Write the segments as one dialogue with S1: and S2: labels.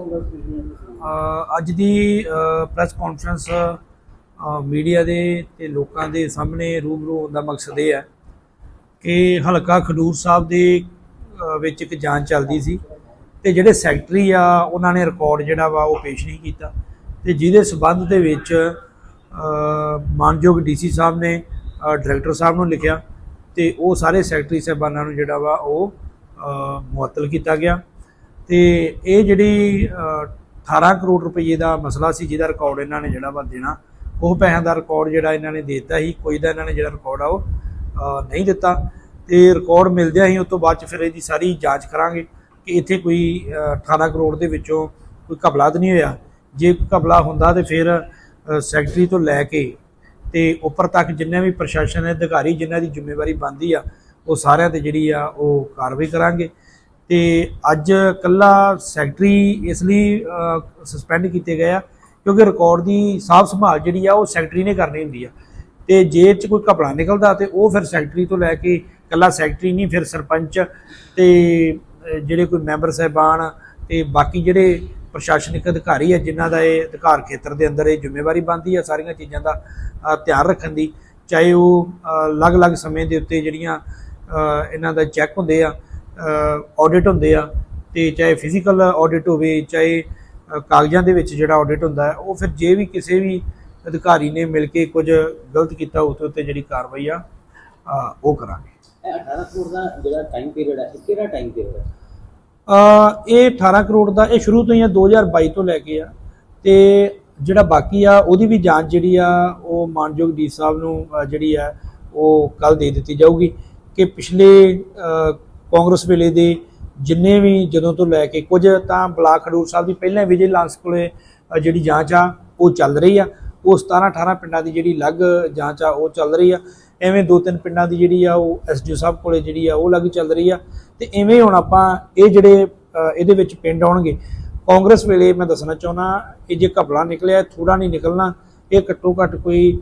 S1: ਅ, ਅੱਜ ਦੀ press conference media ਦੇ ਤੇ ਲੋਕਾਂ ਦੇ ਸਾਹਮਣੇ ਰੂਬਰੂ ਹੋਣ ਦਾ ਮਕਸਦ ਇਹ ਹੈ ਕਿ ਹਲਕਾ ਖਡੂਰ ਸਾਹਿਬ ਦੇ ਵਿੱਚ ਇੱਕ ਜਾਂਚ ਚੱਲਦੀ ਸੀ ਤੇ ਜਿਹੜੇ ਸੈਕਟਰੀ ਆ ਉਹਨਾਂ ਨੇ ਰਿਕਾਰਡ ਜਿਹੜਾ ਵਾ ਉਹ ਪੇਸ਼ ਨਹੀਂ ਕੀਤਾ ਤੇ ਜਿਹਦੇ ਸਬੰਧ ਦੇ ਵਿੱਚ ਅ, ਮਾਨਯੋਗ ਡੀਸੀ ਸਾਹਿਬ ਨੇ ਡਾਇਰੈਕਟਰ ਸਾਹਿਬ ਨੂੰ ਲਿਖਿਆ ਤੇ ਉਹ ਸਾਰੇ ਸੈਕਟਰੀ ਸਾਹਿਬਾਨਾਂ ਨੂੰ ਜਿਹੜਾ ਵਾ ਉਹ ਅ, ਮੁਅੱਤਲ ਕੀਤਾ ਗਿਆ। ਤੇ ਇਹ ਜਿਹੜੀ ਅ, 18 ਕਰੋੜ ਰੁਪਏ ਦਾ ਮਸਲਾ ਸੀ ਜਿਹਦਾ ਰਿਕਾਰਡ ਇਹਨਾਂ ਨੇ ਜਿਹੜਾ ਵਾ ਦੇਣਾ ਉਹ ਪੈਸਿਆਂ ਦਾ ਰਿਕਾਰਡ ਜਿਹੜਾ ਇਹਨਾਂ ਨੇ ਦੇ ਦਿੱਤਾ ਸੀ ਕੋਈ ਦਾ ਇਹਨਾਂ ਨੇ ਜਿਹੜਾ ਰਿਕਾਰਡ ਆ ਉਹ ਨਹੀਂ ਦਿੱਤਾ। ਤੇ ਰਿਕਾਰਡ ਮਿਲਦਿਆਂ ਹੀ ਉਸ ਤੋਂ ਬਾਅਦ ਚ ਫਿਰ ਇਹਦੀ ਸਾਰੀ ਜਾਂਚ ਕਰਾਂਗੇ ਕਿ ਇੱਥੇ ਕੋਈ ਅ, 18 ਕਰੋੜ ਦੇ ਵਿੱਚੋਂ ਕੋਈ ਘਪਲਾ ਤਾਂ ਨਹੀਂ ਹੋਇਆ। ਜੇ ਕੋਈ ਘਪਲਾ ਹੁੰਦਾ ਤੇ ਫਿਰ ਸੈਕਟਰੀ ਤੋਂ ਲੈ ਕੇ ਤੇ ਉੱਪਰ ਤੱਕ ਜਿੰਨੇ ਵੀ ਪ੍ਰਸ਼ਾਸਨ ਦੇ ਅਧਿਕਾਰੀ ਜਿਨ੍ਹਾਂ ਦੀ ਜ਼ਿੰਮੇਵਾਰੀ ਬਣਦੀ ਆ ਉਹ ਸਾਰਿਆਂ ਤੇ ਜਿਹੜੀ ਆ ਉਹ ਕਾਰਵਾਈ ਕਰਾਂਗੇ। ਤੇ ਅੱਜ ਕੱਲਾ ਸੈਕਟਰੀ ਇਸ ਲਈ ਸਸਪੈਂਡ ਕੀਤੇ ਗਏ ਆ, ਕਿਉਂਕਿ ਰਿਕਾਰਡ ਦੀ ਸਾਫ਼ ਸੰਭਾਲ ਜਿਹੜੀ ਆ, ਉਹ ਸੈਕਟਰੀ ਨੇ ਕਰਨੀ ਹੁੰਦੀ ਆ। ਤੇ ਜੇ ਚ ਕੋਈ ਘਪਲਾ ਨਿਕਲਦਾ ਤੇ ਉਹ ਫਿਰ ਸੈਕਟਰੀ ਤੋਂ ਲੈ ਕੇ ਕੱਲਾ ਸੈਕਟਰੀ ਨਹੀਂ, ਫਿਰ ਸਰਪੰਚ ਤੇ ਜਿਹੜੇ ਕੋਈ ਮੈਂਬਰ ਸਾਹਿਬਾਨ ਤੇ ਬਾਕੀ ਜਿਹੜੇ ਪ੍ਰਸ਼ਾਸਨਿਕ ਅਧਿਕਾਰੀ ਆ, ਜਿਨ੍ਹਾਂ ਦਾ ਇਹ ਅਧਿਕਾਰ ਖੇਤਰ ਦੇ ਅੰਦਰ ਇਹ ਜ਼ਿੰਮੇਵਾਰੀ ਬਣਦੀ ਆ ਸਾਰੀਆਂ ਚੀਜ਼ਾਂ ਦਾ ਧਿਆਨ ਰੱਖਣ ਦੀ, ਚਾਹੇ ਉਹ ਅਲੱਗ-ਅਲੱਗ ਸਮੇਂ ਦੇ ਉੱਤੇ ਜਿਹੜੀਆਂ ਇਹਨਾਂ ਦਾ ਚੈੱਕ ਹੁੰਦੇ ਆ ਆਡਿਟ ਹੁੰਦੇ ਆ ਤੇ ਚਾਹੇ ਫਿਜ਼ੀਕਲ ਆਡਿਟ ਹੋਵੇ ਚਾਹੇ ਕਾਗਜ਼ਾਂ ਦੇ ਵਿੱਚ ਜਿਹੜਾ ਆਡਿਟ ਹੁੰਦਾ ਹੈ ਉਹ ਫਿਰ ਜੇ ਵੀ ਕਿਸੇ ਵੀ ਅਧਿਕਾਰੀ ਨੇ ਮਿਲ ਕੇ ਕੁਝ ਗਲਤ ਕੀਤਾ ਉਸ ਉੱਤੇ ਜਿਹੜੀ ਕਾਰਵਾਈ ਆ ਉਹ ਕਰਾਂਗੇ।
S2: ਇਹ 18 ਕਰੋੜ ਦਾ ਜਿਹੜਾ ਟਾਈਮ ਪੀਰੀਅਡ ਹੈ ਇਹ ਕਿਹੜਾ ਟਾਈਮ ਪੀਰੀਅਡ ਹੈ
S1: ਇਹ 18 ਕਰੋੜ ਦਾ ਇਹ ਸ਼ੁਰੂ ਤੋਂ ਹੀ ਆ 2022 ਤੋਂ ਲੈ ਕੇ ਆ। ਤੇ ਜਿਹੜਾ ਬਾਕੀ ਆ ਉਹਦੀ ਵੀ ਜਾਂਚ ਜਿਹੜੀ ਆ ਉਹ ਮਾਨਯੋਗ ਡੀ ਸਾਹਿਬ ਨੂੰ ਜਿਹੜੀ ਆ ਉਹ ਕੱਲ ਦੇ ਦਿੱਤੀ ਜਾਊਗੀ ਕਿ ਪਿਛਲੇ ਕਾਂਗਰਸ ਵੇਲੇ ਦੇ ਜਿੰਨੇ ਵੀ ਜਦੋਂ ਤੋਂ ਲੈ ਕੇ ਕੁਝ ਤਾਂ ਬਲਾਕ ਖਡੂਰ ਸਾਹਿਬ ਦੀ ਪਹਿਲਾਂ ਵਿਜੀਲੈਂਸ ਕੋਲੇ ਜਿਹੜੀ ਜਾਂਚ ਆ, ਉਹ ਚੱਲ ਰਹੀ ਆ। ਉਹ 17 18 ਪਿੰਡਾਂ ਦੀ ਜਿਹੜੀ ਲੱਗ ਜਾਂਚ ਆ, ਉਹ ਚੱਲ ਰਹੀ ਆ। ਐਵੇਂ ਦੋ ਤਿੰਨ ਪਿੰਡਾਂ ਦੀ ਜਿਹੜੀ ਆ, ਉਹ ਐਸਡੀਓ ਸਾਹਿਬ ਕੋਲੇ ਜਿਹੜੀ ਆ, ਉਹ ਲੱਗ ਚੱਲ ਰਹੀ ਆ। ਤੇ ਐਵੇਂ ਹੁਣ ਆਪਾਂ ਇਹ ਜਿਹੜੇ ਇਹਦੇ ਵਿੱਚ ਪਿੰਡ ਆਉਣਗੇ। ਕਾਂਗਰਸ ਵੇਲੇ ਮੈਂ ਦੱਸਣਾ ਚਾਹੁੰਦਾ, ਇਹ ਜੇ ਘਪਲਾ ਨਿਕਲਿਆ ਥੋੜਾ ਨਹੀਂ ਨਿਕਲਣਾ। ਇਹ ਘੱਟੋ ਘੱਟ ਕੋਈ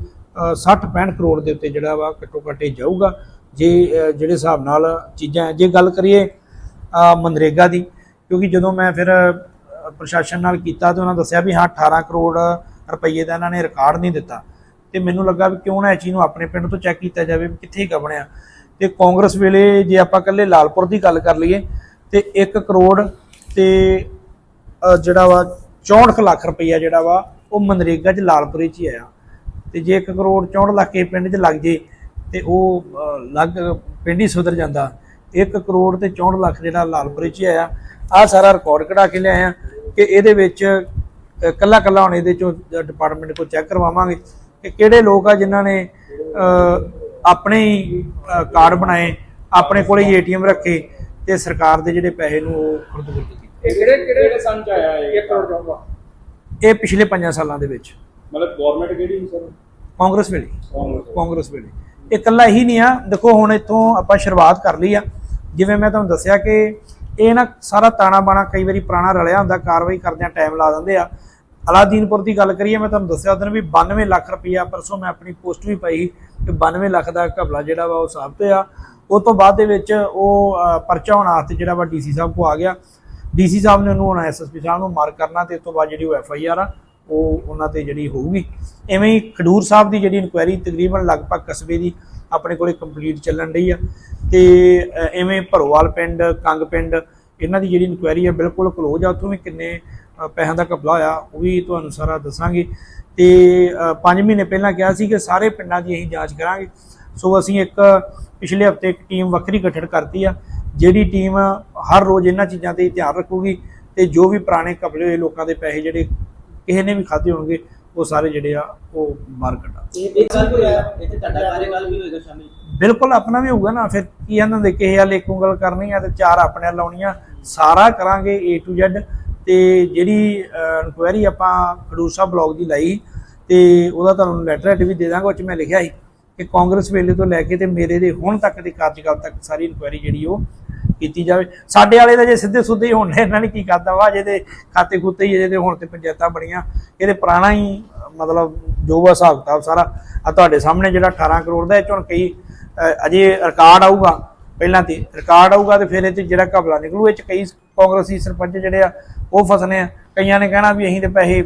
S1: 60 65 ਕਰੋੜ ਦੇ ਉੱਤੇ ਜਿਹੜਾ ਵਾ ਘੱਟੋ ਘੱਟ ਇਹ ਜਾਊਗਾ। ਜੇ ਜਿਹੜੇ ਹਿਸਾਬ ਨਾਲ ਚੀਜ਼ਾਂ ਜੇ ਗੱਲ ਕਰੀਏ ਮਨਰੇਗਾ ਦੀ, ਕਿਉਂਕਿ ਜਦੋਂ ਮੈਂ ਫਿਰ ਪ੍ਰਸ਼ਾਸਨ ਨਾਲ ਕੀਤਾ ਤੇ ਉਹਨਾਂ ਦੱਸਿਆ ਵੀ ਹਾਂ 18 ਕਰੋੜ ਰੁਪਏ ਦਾ ਇਹਨਾਂ ਨੇ ਰਿਕਾਰਡ ਨਹੀਂ ਦਿੱਤਾ। ਤੇ ਮੈਨੂੰ ਲੱਗਾ ਵੀ ਕਿਉਂ ਨਾ ਇਹ ਚੀਜ਼ ਨੂੰ ਆਪਣੇ ਪਿੰਡ ਤੋਂ ਚੈੱਕ ਕੀਤਾ ਜਾਵੇ ਵੀ ਕਿੱਥੇ ਗਾ ਬਣਿਆ। ਤੇ ਕਾਂਗਰਸ ਵੇਲੇ ਜੇ ਆਪਾਂ ਇਕੱਲੇ ਲਾਲਪੁਰ ਦੀ ਗੱਲ ਕਰ ਲਈਏ, ਤੇ 1 ਕਰੋੜ ਤੇ ਜਿਹੜਾ ਵਾ 64 ਲੱਖ ਰੁਪਈਆ ਜਿਹੜਾ ਵਾ, ਉਹ ਮਨਰੇਗਾ 'ਚ ਲਾਲਪੁਰੇ 'ਚ ਹੀ ਆਇਆ। ਤੇ ਜੇ 1 ਕਰੋੜ 64 ਲੱਖ ਇਹ ਪਿੰਡ 'ਚ ਲੱਗ ਜੇ ਤੇ ਉਹ ਲੱਗ ਪਿੰਡ ਹੀ ਸੁਧਰ ਜਾਂਦਾ। 1 ਕਰੋੜ ਤੇ 64 ਲੱਖ ਜਿਹੜਾ ਲਾਲਪੁਰੇ 'ਚ ਆਇਆ। ਆ ਸਾਰਾ ਰਿਕਾਰਡ ਕਢਾ ਕੇ ਲਿਆਏ ਆ ਕਿ ਇਹਦੇ ਵਿੱਚ ਕੱਲਾ ਕੱਲਾ ਹੁਣ ਇਹਦੇ ਚੋਂ ਡਿਪਾਰਟਮੈਂਟ ਕੋਲ ਚੈੱਕ ਕਰਵਾਵਾਂਗੇ ਕਿ ਕਿਹੜੇ ਲੋਕ ਆ ਜਿਨ੍ਹਾਂ ਨੇ ਆਪਣੇ ਹੀ ਕਾਰਡ ਬਣਾਏ ਆਪਣੇ ਕੋਲੇ ਹੀ ਏਟੀਐਮ ਰੱਖੇ ਤੇ ਸਰਕਾਰ ਦੇ ਜਿਹੜੇ ਪੈਸੇ ਨੂੰ ਉਹ ਖੁਰਦ-ਬੁਰਦ ਕੀਤੇ।
S3: ਇਹ ਕਿਹੜੇ ਕਿਹੜੇ ਸੰਨ ਚ ਆਇਆ ਇਹ? 1 ਕਰੋੜ ਚਾਹੁੰਦਾ
S1: ਇਹ ਪਿਛਲੇ 5 ਸਾਲਾਂ ਦੇ ਵਿੱਚ।
S3: ਮਤਲਬ ਗਵਰਨਮੈਂਟ ਕਿਹੜੀ ਸੀ ਸਰ?
S1: ਕਾਂਗਰਸ ਵੇਲੇ।
S3: ਕਾਂਗਰਸ
S1: ਵੇਲੇ। ਇਹ ਇਕੱਲਾ ਹੀ ਨਹੀਂ ਆ। ਦੇਖੋ, ਹੁਣ ਇੱਥੋਂ ਆਪਾਂ ਸ਼ੁਰੂਆਤ ਕਰ ਲਈ ਆ। ਜਿਵੇਂ ਮੈਂ ਤੁਹਾਨੂੰ ਦੱਸਿਆ ਕਿ ਇਹ ਨਾ ਸਾਰਾ ਤਾਣਾ ਬਾਣਾ ਕਈ ਵਾਰੀ ਪੁਰਾਣਾ ਰਲਿਆ ਹੁੰਦਾ, ਕਾਰਵਾਈ ਕਰਦਿਆਂ ਟਾਈਮ ਲਾ ਦਿੰਦੇ ਆ। ਅਲਾਦੀਨਪੁਰ ਦੀ ਗੱਲ ਕਰੀਏ, ਮੈਂ ਤੁਹਾਨੂੰ ਦੱਸਿਆ ਉਦੋਂ ਵੀ 92 ਲੱਖ ਰੁਪਈਆ ਪਰਸੋਂ ਮੈਂ ਆਪਣੀ ਪੋਸਟ ਵੀ ਪਾਈ ਕਿ 92 ਲੱਖ ਦਾ ਘਬਲਾ ਜਿਹੜਾ ਵਾ ਉਹ ਸਾਬਤ ਹੋਇਆ ਉਸ ਤੋਂ ਬਾਅਦ ਦੇ ਵਿੱਚ ਉਹ ਪਰਚਾ ਹੋਣ ਵਾਸਤੇ ਜਿਹੜਾ ਵਾ ਡੀਸੀ ਸਾਹਿਬ ਕੋ ਆ ਗਿਆ। ਡੀਸੀ ਸਾਹਿਬ ਨੇ ਉਹਨੂੰ ਹੁਣ ਐਸਐਸਪੀ ਸਾਹਿਬ ਨੂੰ ਮਾਰ ਕਰਨਾ ਤੇ ਉਸ ਤੋਂ ਬਾਅਦ ਜਿਹੜੀ ਉਹ ਐਫ ਆਈ ਆਰ ਆ ਉਹ ਉਹਨਾਂ ਤੇ ਜਿਹੜੀ ਹੋਊਗੀ। ਐਵੇਂ ਹੀ ਖਡੂਰ ਸਾਹਿਬ ਦੀ ਜਿਹੜੀ ਇਨਕੁਆਇਰੀ ਤਕਰੀਬਨ ਲਗਭਗ ਕਸਬੇ ਦੀ ਆਪਣੇ ਕੋਲੇ ਕੰਪਲੀਟ ਚੱਲਣ ਰਹੀ ਆ। ਤੇ ਅ, ਐਵੇਂ ਭਰੋਵਾਲ ਪਿੰਡ ਕੰਗ ਪਿੰਡ ਇਹਨਾਂ ਦੀ ਜਿਹੜੀ ਇਨਕੁਆਇਰੀ ਆ ਬਿਲਕੁਲ ਕਲੋਜ਼ ਆ। ਉੱਥੋਂ ਵੀ ਕਿੰਨੇ ਪੈਸਿਆਂ ਦਾ ਘਪਲਾ ਹੋਇਆ ਉਹ ਵੀ ਤੁਹਾਨੂੰ ਸਾਰਾ ਦੱਸਾਂਗੇ। ਤੇ 5 ਮਹੀਨੇ ਪਹਿਲਾਂ ਕਿਹਾ ਸੀ ਕਿ ਸਾਰੇ ਪਿੰਡਾਂ ਦੀ ਅਸੀਂ ਜਾਂਚ ਕਰਾਂਗੇ। ਸੋ ਅਸੀਂ ਇੱਕ ਪਿਛਲੇ ਹਫ਼ਤੇ ਇੱਕ ਟੀਮ ਵੱਖਰੀ ਗਠਨ ਕਰਤੀ ਆ ਜਿਹੜੀ ਟੀਮ ਹਰ ਰੋਜ਼ ਇਹਨਾਂ ਚੀਜ਼ਾਂ ਤੇ ਧਿਆਨ ਰੱਖੂਗੀ ਤੇ ਜੋ ਵੀ ਪੁਰਾਣੇ ਘਪਲੇ ਹੋਏ ਲੋਕਾਂ ਦੇ ਪੈਸੇ ਜਿਹੜੇ ਕਿਸੇ ਨੇ ਵੀ ਖਾਦੇ ਹੋਣਗੇ ਉਹ ਸਾਰੇ ਜਿਹੜੇ ਆ ਉਹ ਬਾਹਰ ਕੱਢਾਂ
S2: ਇਹ ਇਹ ਗੱਲ ਹੋਇਆ ਇੱਥੇ ਤੁਹਾਡਾ ਕਾਰਜਕਾਲ ਵੀ ਹੋਏਗਾ ਸ਼ਾਮਿਲ
S1: ਬਿਲਕੁਲ ਆਪਣਾ ਵੀ ਹੋਊਗਾ ਨਾ ਫਿਰ ਕੀ ਇਹਨਾਂ ਦੇ ਕਿਸੇ ਵਾਲੇ ਇੱਕ ਉਂਗਲ ਕਰਨੀ ਆ ਤੇ ਚਾਰ ਆਪਣੇ ਲਾਉਣੀਆਂ ਸਾਰਾ ਕਰਾਂਗੇ A to Z ਤੇ ਜਿਹੜੀ ਇਨਕੁਆਇਰੀ ਆਪਾਂ ਖਡੂਰ ਸਾਹਿਬ ਬਲੌਗ ਦੀ ਲਾਈ ਤੇ ਉਹਦਾ ਤੁਹਾਨੂੰ ਲੈਟਰ ਹੈਡ ਵੀ ਦੇ ਦਾਂਗਾ ਉਹ ਚ ਮੈਂ ਲਿਖਿਆ ਸੀ ਕਿ ਕਾਂਗਰਸ ਵੇਲੇ ਤੋਂ ਲੈ ਕੇ ਤੇ ਮੇਰੇ ਦੇ ਹੁਣ ਤੱਕ ਦੇ ਕਾਰਜਕਾਲ ਤੱਕ ਸਾਰੀ ਇਨਕੁਆਇਰੀ ਜਿਹੜੀ ਉਹ ਕੀਤੀ ਜਾਵੇ। ਸਾਡੇ ਵਾਲੇ ਤਾਂ ਜੇ ਸਿੱਧੇ ਸੁੱਧੇ ਹੀ ਹੋਣ ਡਏ, ਇਹਨਾਂ ਨੇ ਕੀ ਕਰਦਾ ਵਾ? ਜਿਹਦੇ ਖਾਤੇ ਖੁੱਤੇ ਹੀ ਜਿਹਦੇ ਹੁਣ ਤੇ ਪੰਚਾਇਤਾਂ ਬਣੀਆਂ। ਇਹਦੇ ਪੁਰਾਣਾ ਹੀ ਮਤਲਬ ਜੋ ਵਾ ਹਿਸਾਬ ਕਿਤਾਬ ਸਾਰਾ। ਆ ਤੁਹਾਡੇ ਸਾਹਮਣੇ ਜਿਹੜਾ 18 ਕਰੋੜ ਦਾ ਇਹ 'ਚੋਂ ਹੁਣ ਕਈ ਅਜੇ ਰਿਕਾਰਡ ਆਊਗਾ। ਪਹਿਲਾਂ ਤੇ ਰਿਕਾਰਡ ਆਊਗਾ ਤੇ ਫਿਰ ਇਹ 'ਚ ਜਿਹੜਾ ਘਪਲਾ ਨਿਕਲੂ ਇਹ 'ਚ ਕਈ ਕਾਂਗਰਸੀ ਸਰਪੰਚ ਜਿਹੜੇ ਆ ਉਹ ਫਸਨੇ ਆ। ਕਈਆਂ ਨੇ ਕਹਿਣਾ ਵੀ ਅਸੀਂ ਤੇ ਪੈਸੇ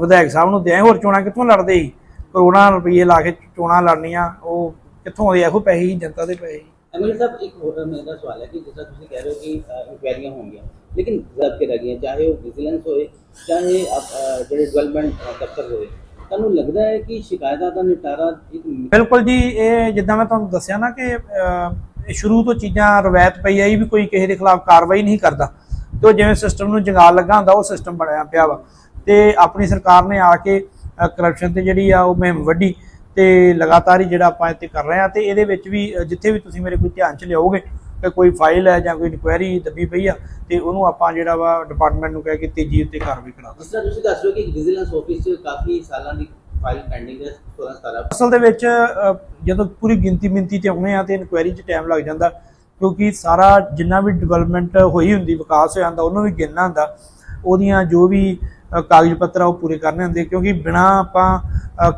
S1: ਵਿਧਾਇਕ ਸਾਹਿਬ ਨੂੰ ਦਿਆਂ ਹੋਰ ਚੋਣਾਂ ਕਿੱਥੋਂ ਲੜਦੇ? ਸੀ ਕਰੋੜਾਂ ਰੁਪਏ ਲਾ ਕੇ ਚੋਣਾਂ ਲੜਨੀਆਂ ਉਹ ਕਿੱਥੋਂ ਆਉਂਦੇ ਇਹੋ ਪੈਸੇ ਹੀ ਜਨਤਾ ਦੇ ਪੈਸੇ ਸੀ।
S2: ਅਮੀਰ ਸਾਹਿਬ, ਇੱਕ ਹੋਰ ਮੇਰਾ ਸਵਾਲ ਹੈ ਕਿ ਜਿਸ ਤਰ੍ਹਾਂ ਤੁਸੀਂ ਕਹਿ ਰਹੇ ਹੋ ਕਿ ਇਨਕੁਆਇਰੀਆਂ ਹੋਣਗੀਆਂ, ਲੇਕਿਨ ਜ਼ਬ ਕੇ ਲੱਗੀਆਂ ਚਾਹੇ ਉਹ ਵਿਜੀਲੈਂਸ ਹੋਏ, ਚਾਹੇ ਜਿਹੜੇ ਡਿਵੈਲਪਮੈਂਟ ਦਫ਼ਤਰ ਹੋਏ, ਤੁਹਾਨੂੰ ਲੱਗਦਾ ਹੈ ਕਿ ਸ਼ਿਕਾਇਤਾਂ ਦਾ ਨਿਪਟਾਰਾ ਇੱਕ
S1: ਬਿਲਕੁਲ ਜੀ, ਇਹ ਜਿੱਦਾਂ ਮੈਂ ਤੁਹਾਨੂੰ ਦੱਸਿਆ ਨਾ ਕਿ ਸ਼ੁਰੂ ਤੋਂ ਚੀਜ਼ਾਂ ਰਵਾਇਤ ਪਈ ਆਈ ਵੀ ਕੋਈ ਕਿਸੇ ਦੇ ਖਿਲਾਫ ਕਾਰਵਾਈ ਨਹੀਂ ਕਰਦਾ। ਤੇ ਜਿਵੇਂ ਸਿਸਟਮ ਨੂੰ ਜੰਗਾਲ ਲੱਗਾ ਹੁੰਦਾ, ਉਹ ਸਿਸਟਮ ਬਣਿਆ ਪਿਆ ਵਾ। ਤੇ ਆਪਣੀ ਸਰਕਾਰ ਨੇ ਆ ਕੇ ਕਰਪਸ਼ਨ ਤੇ ਜਿਹੜੀ ਆ, ਉਹ ਮੁਹਿੰਮ ਵੱਡੀ ਤੇ ਲਗਾਤਾਰ ਹੀ ਜਿਹੜਾ ਆਪਾਂ ਇੱਥੇ ਕਰ ਰਹੇ ਆ ਤੇ ਇਹਦੇ ਵਿੱਚ ਵੀ ਜਿੱਥੇ ਵੀ ਤੁਸੀਂ ਮੇਰੇ ਕੋਈ ਧਿਆਨ ਚ ਲਿਆਓਗੇ ਕਿ ਕੋਈ ਫਾਈਲ ਹੈ ਜਾਂ ਕੋਈ ਇਨਕੁਆਇਰੀ ਦੱਬੀ ਪਈ ਆ ਤੇ ਉਹਨੂੰ ਆਪਾਂ ਜਿਹੜਾ ਵਾ ਡਿਪਾਰਟਮੈਂਟ ਨੂੰ ਕਹਿ ਕੇ ਤੇਜ਼ੀ ਉੱਤੇ ਕਾਰਵਾਈ ਕਰਾ
S2: ਜਿਸ ਤਰ੍ਹਾਂ ਤੁਸੀਂ ਦੱਸ ਰਹੇ ਹੋ ਕਿ ਵਿਜੀਲੈਂਸ ਆਫਿਸ 'ਚ ਕਾਫੀ ਸਾਲਾਂ ਦੀ ਫਾਈਲ ਪੈਂਡਿੰਗ ਹੈ 16 17
S1: ਅਸਲ ਦੇ ਵਿੱਚ ਜਦੋਂ ਪੂਰੀ ਗਿਣਤੀ ਮਿੰਤੀ ਤੇ ਆਉਣੇ ਆ ਤੇ ਇਨਕੁਆਇਰੀ 'ਚ ਟਾਈਮ ਲੱਗ ਜਾਂਦਾ ਕਿਉਂਕਿ ਸਾਰਾ ਜਿੰਨਾ ਵੀ ਡਿਵੈਲਪਮੈਂਟ ਹੋਈ ਹੁੰਦੀ ਵਿਕਾਸ ਹੋਇਆ ਹੁੰਦਾ ਉਹਨੂੰ ਵੀ ਗਿਣਨਾ ਹੁੰਦਾ। ਉਹਦੀਆਂ ਜੋ ਵੀ ਕਾਗਜ਼ ਪੱਤਰ ਆ ਉਹ ਪੂਰੇ ਕਰਨੇ ਹੁੰਦੇ ਕਿਉਂਕਿ ਬਿਨਾ ਆਪਾਂ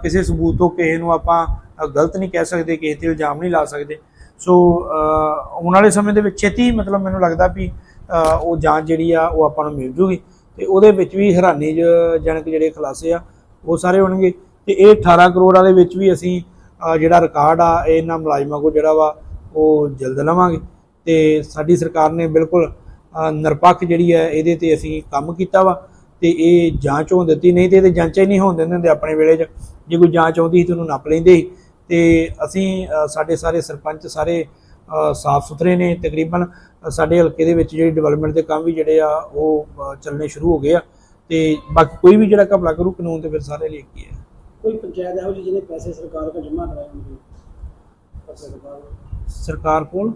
S1: ਕਿਸੇ ਸਬੂਤ ਤੋਂ ਕਿਸੇ ਨੂੰ ਆਪਾਂ ਗਲਤ ਨਹੀਂ ਕਹਿ ਸਕਦੇ, ਕਿਸੇ ਤੇ ਇਲਜ਼ਾਮ ਨਹੀਂ ਲਾ ਸਕਦੇ। ਸੋ ਆਉਣ ਵਾਲੇ ਸਮੇਂ ਦੇ ਵਿੱਚ ਛੇਤੀ ਮਤਲਬ ਮੈਨੂੰ ਲੱਗਦਾ ਵੀ ਉਹ ਜਾਂਚ ਜਿਹੜੀ ਆ, ਉਹ ਆਪਾਂ ਨੂੰ ਮਿਲ ਜੂਗੀ। ਤੇ ਉਹਦੇ ਵਿੱਚ ਵੀ ਹੈਰਾਨੀ ਜਨਕ ਜਿਹੜੇ ਖੁਲਾਸੇ ਆ, ਉਹ ਸਾਰੇ ਹੋਣਗੇ। ਤੇ ਇਹ 18 ਕਰੋੜ ਵਾਲੇ ਵਿੱਚ ਵੀ ਅਸੀਂ ਜਿਹੜਾ ਰਿਕਾਰਡ ਆ ਇਹਨਾਂ ਮੁਲਾਜ਼ਮਾਂ ਕੋ ਜਿਹੜਾ ਵਾ, ਉਹ ਜਲਦ ਲਵਾਂਗੇ। ਤੇ ਸਾਡੀ ਸਰਕਾਰ ਨੇ ਬਿਲਕੁਲ ਨਿਰਪੱਖ ਜਿਹੜੀ ਹੈ ਇਹਦੇ ਤੇ ਅਸੀਂ ਕੰਮ ਕੀਤਾ ਵਾ। ਤੇ ਇਹ ਜਾਂਚ ਹੋਣ ਦਿੱਤੀ ਨਹੀਂ ਤੇ ਇਹਦੇ ਜਾਂਚਾਂ ਹੀ ਨਹੀਂ ਹੋਣ ਦਿੰਦੇ ਹੁੰਦੇ ਆਪਣੇ ਵੇਲੇ 'ਚ। ਜੇ ਕੋਈ ਜਾਂਚ ਆਉਂਦੀ ਸੀ ਤੇ ਉਹਨੂੰ ਨੱਪ ਲੈਂਦੇ ਸੀ। ਤੇ ਅਸੀਂ ਸਾਡੇ ਸਾਰੇ ਸਰਪੰਚ ਸਾਰੇ ਸਾਫ਼ ਸੁਥਰੇ ਨੇ ਤਕਰੀਬਨ। ਸਾਡੇ ਹਲਕੇ ਦੇ ਵਿੱਚ ਜਿਹੜੀ ਡਿਵੈਲਪਮੈਂਟ ਦੇ ਕੰਮ ਵੀ ਜਿਹੜੇ ਆ ਉਹ ਚੱਲਣੇ ਸ਼ੁਰੂ ਹੋ ਗਏ ਆ। ਤੇ ਬਾਕੀ ਕੋਈ ਵੀ ਜਿਹੜਾ ਘਪਲਾ ਕਰੂ ਕਾਨੂੰਨ ਤੇ ਫਿਰ ਸਾਰੇ ਲਈ ਕੀ ਹੈ
S4: ਕੋਈ ਪੰਚਾਇਤ ਇਹੋ ਜਿਹੀ ਜਿਹਨੇ ਪੈਸੇ ਸਰਕਾਰ ਕੋਲ ਜਮ੍ਹਾਂ ਕਰਾਏ ਪਰ ਸਰਕਾਰ
S1: ਕੋਲ?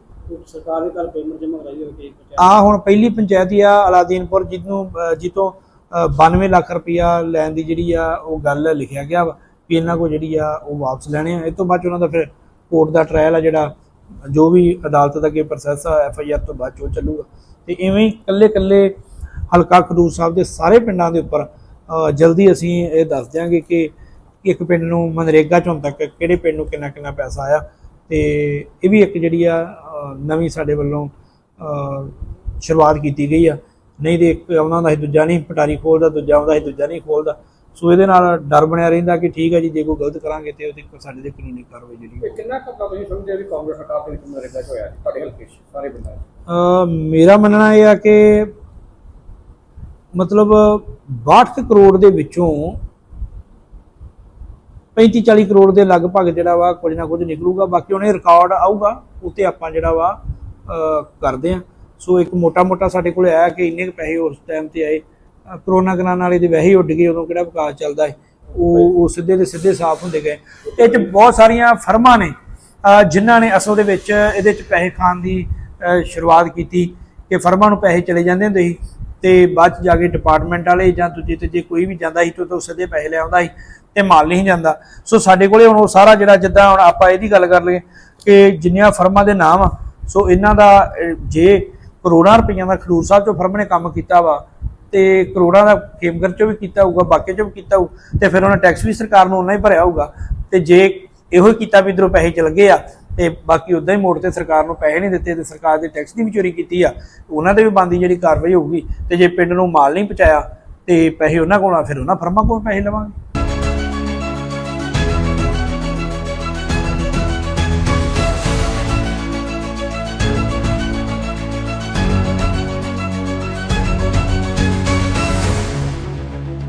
S4: ਸਰਕਾਰ ਦੇ ਘਰ ਪੇਮੈਂਟ ਜਮ੍ਹਾਂ ਕਰਾਈ ਹੋਵੇ
S1: ਆ ਹੁਣ ਪਹਿਲੀ ਪੰਚਾਇਤ ਹੀ ਆ ਅਲਾਦੀਨਪੁਰ ਜਿਹਨੂੰ ਜਿੱਤੋਂ 92 ਲੱਖ ਰੁਪਇਆ ਲੈਣ ਦੀ ਜਿਹੜੀ ਆ ਉਹ ਗੱਲ ਲਿਖਿਆ ਗਿਆ ਵਾ ਵੀ ਇਹਨਾਂ ਕੋ ਜਿਹੜੀ ਆ ਉਹ ਵਾਪਸ ਲੈਣੇ ਆ। ਇਸ ਤੋਂ ਬਾਅਦ 'ਚ ਉਹਨਾਂ ਦਾ ਫਿਰ ਕੋਰਟ ਦਾ ਟ੍ਰਾਇਲ ਆ ਜਿਹੜਾ, ਜੋ ਵੀ ਅਦਾਲਤ ਦਾ ਅੱਗੇ ਪ੍ਰੋਸੈਸ ਆ ਐਫ ਆਈ ਆਰ ਤੋਂ ਬਾਅਦ 'ਚ ਚੱਲੂਗਾ। ਤੇ ਇਵੇਂ ਹੀ ਕੱਲੇ ਕੱਲੇ ਹਲਕਾ ਖਡੂਰ ਸਾਹਿਬ ਦੇ ਸਾਰੇ ਪਿੰਡਾਂ ਦੇ ਉੱਪਰ ਜਲਦੀ ਅਸੀਂ ਇਹ ਦੱਸ ਦਿਆਂਗੇ ਕਿ ਇੱਕ ਪਿੰਡ ਨੂੰ ਮਨਰੇਗਾ ਚ ਹੁਣ ਤੱਕ ਕਿਹੜੇ ਪਿੰਡ ਨੂੰ ਕਿੰਨਾ ਕਿੰਨਾ ਪੈਸਾ ਆਇਆ ਤੇ ਇਹ ਵੀ ਇੱਕ ਜਿਹੜੀ ਆ ਨਵੀਂ ਸਾਡੇ ਵੱਲੋਂ ਸ਼ੁਰੂਆਤ ਕੀਤੀ ਗਈ ਆ। ਨਹੀਂ ਤੇ ਇੱਕ ਆਉਂਦਾ ਹੁੰਦਾ ਸੀ ਦੂਜਾ ਨਹੀਂ ਪਟਾਰੀ ਖੋਲਦਾ ਦੂਜਾ ਆਉਂਦਾ ਸੀ ਦੂਜਾ ਨਹੀਂ ਖੋਲਦਾ। ਸੋ ਇਹਦੇ ਨਾਲ ਡਰ ਬਣਿਆ ਰਹਿੰਦਾ ਕਿ ਠੀਕ ਹੈ ਜੀ ਜੇ ਕੋਈ ਗਲਤ ਕਰਾਂਗੇ ਤੇ ਉਹਦੇ ਸਾਡੇ ਤੇ ਕਾਨੂੰਨੀ ਕਾਰਵਾਈ ਜਿਹੜੀ
S3: ਇਹ ਕਿੰਨਾ ਕੁ ਤੁਸੀਂ ਸਮਝਦੇ ਵੀ ਕਾਂਗਰਸ ਸਰਕਾਰ ਦੇ ਵਿੱਚ ਨਰੇਗਾ ਚ ਹੋਇਆ ਤੁਹਾਡੇ ਹਲਕੇ ਸਾਰੇ
S1: ਅ, ਮੇਰਾ ਮੰਨਣਾ ਇਹ ਆ ਕਿ ਮਤਲਬ 62 ਕਰੋੜ ਦੇ ਵਿੱਚੋਂ 35 40 ਕਰੋੜ ਦੇ ਲਗਭਗ ਜਿਹੜਾ ਵਾ ਕੁਝ ਨਾ ਕੁਝ ਨਿਕਲੂਗਾ ਬਾਕੀ ਉਹਨੇ ਰਿਕਾਰਡ ਆਊਗਾ ਉੱਤੇ ਆਪਾਂ ਜਿਹੜਾ ਵਾ ਕਰਦੇ ਆ। ਸੋ ਇੱਕ ਮੋਟਾ ਮੋਟਾ ਸਾਡੇ ਕੋਲ ਆਇਆ ਕਿ ਇੰਨੇ ਕੁ ਪੈਸੇ ਉਸ ਟਾਈਮ ਤੇ ਆਏ। ਕਰੋਨਾ ਕਰਾਨ ਵਾਲੇ ਦੇ ਵੈਸੇ ਹੀ ਉੱਡ ਗਏ ਉਦੋਂ ਕਿਹੜਾ ਵਿਕਾਸ ਚੱਲਦਾ ਸੀ? ਉਹ ਉਹ ਸਿੱਧੇ ਦੇ ਸਿੱਧੇ ਸਾਫ਼ ਹੁੰਦੇ ਗਏ। ਇਹ ਚ ਬਹੁਤ ਸਾਰੀਆਂ ਫਰਮਾਂ ਨੇ ਜਿਨ੍ਹਾਂ ਨੇ ਅਸਲ ਦੇ ਵਿੱਚ ਇਹਦੇ ਚ ਪੈਸੇ ਖਾਣ ਦੀ ਸ਼ੁਰੂਆਤ ਕੀਤੀ ਕਿ ਫਰਮਾਂ ਨੂੰ ਪੈਸੇ ਚਲੇ ਜਾਂਦੇ ਹੁੰਦੇ ਸੀ ਤੇ ਬਾਅਦ ਚ ਜਾ ਕੇ ਡਿਪਾਰਟਮੈਂਟ ਵਾਲੇ ਜਾਂ ਦੂਜੇ ਤੇ ਜੇ ਕੋਈ ਵੀ ਜਾਂਦਾ ਸੀ ਤਾਂ ਉਹ ਸਿੱਧੇ ਪੈਸੇ ਲੈ ਆਉਂਦਾ ਸੀ ਤੇ ਮਾਲ ਨਹੀਂ ਜਾਂਦਾ। ਸੋ ਸਾਡੇ ਕੋਲੇ ਹੁਣ ਉਹ ਸਾਰਾ ਜਿਹੜਾ ਜਿੱਦਾਂ ਹੁਣ ਆਪਾਂ ਇਹਦੀ ਗੱਲ ਕਰ ਲਈਏ ਕਿ ਜਿੰਨੀਆਂ ਫਰਮਾਂ ਦੇ ਨਾਮ ਆ, ਸੋ ਇਹਨਾਂ ਦਾ ਜੇ ਕਰੋੜਾਂ ਰੁਪਈਆਂ ਦਾ ਖਡੂਰ ਸਾਹਿਬ ਚੋਂ ਫਰਮ ਨੇ ਕੰਮ ਕੀਤਾ ਵਾ ਤੇ ਕਰੋੜਾਂ ਦਾ ਖੇਮਗਰ ਚੋਂ ਵੀ ਕੀਤਾ ਹੋਊਗਾ ਬਾਕੀ ਚੋਂ ਵੀ ਕੀਤਾ ਹੋਊ, ਤੇ ਫਿਰ ਉਹਨਾਂ ਟੈਕਸ ਵੀ ਸਰਕਾਰ ਨੂੰ ਉਹਨਾਂ ਹੀ ਭਰਿਆ ਹੋਊਗਾ। ਤੇ ਜੇ ਇਹੋ ਹੀ ਕੀਤਾ ਵੀ ਇਧਰੋਂ ਪੈਸੇ ਚਲ ਗਏ ਆ, ਤੇ ਬਾਕੀ ਉਦਾਂ ਹੀ ਮੋੜ ਤੇ ਸਰਕਾਰ ਨੂੰ ਪੈਸੇ ਨਹੀਂ ਦਿੱਤੇ ਤੇ ਸਰਕਾਰ ਦੇ ਟੈਕਸ ਦੀ ਵੀ ਚੋਰੀ ਕੀਤੀ ਆ, ਉਹਨਾਂ 'ਤੇ ਵੀ ਬੰਦੀ ਜਿਹੜੀ ਕਾਰਵਾਈ ਹੋਊਗੀ, ਤੇ ਜੇ ਪਿੰਡ ਨੂੰ ਮਾਲ ਨਹੀਂ ਪਹੁੰਚਾਇਆ, ਤੇ ਪੈਸੇ ਉਹਨਾਂ ਕੋਲ ਆ, ਫਿਰ ਉਹਨਾਂ ਫਰਮਾਂ ਕੋਲ ਪੈਸੇ ਲਵਾਂਗੇ।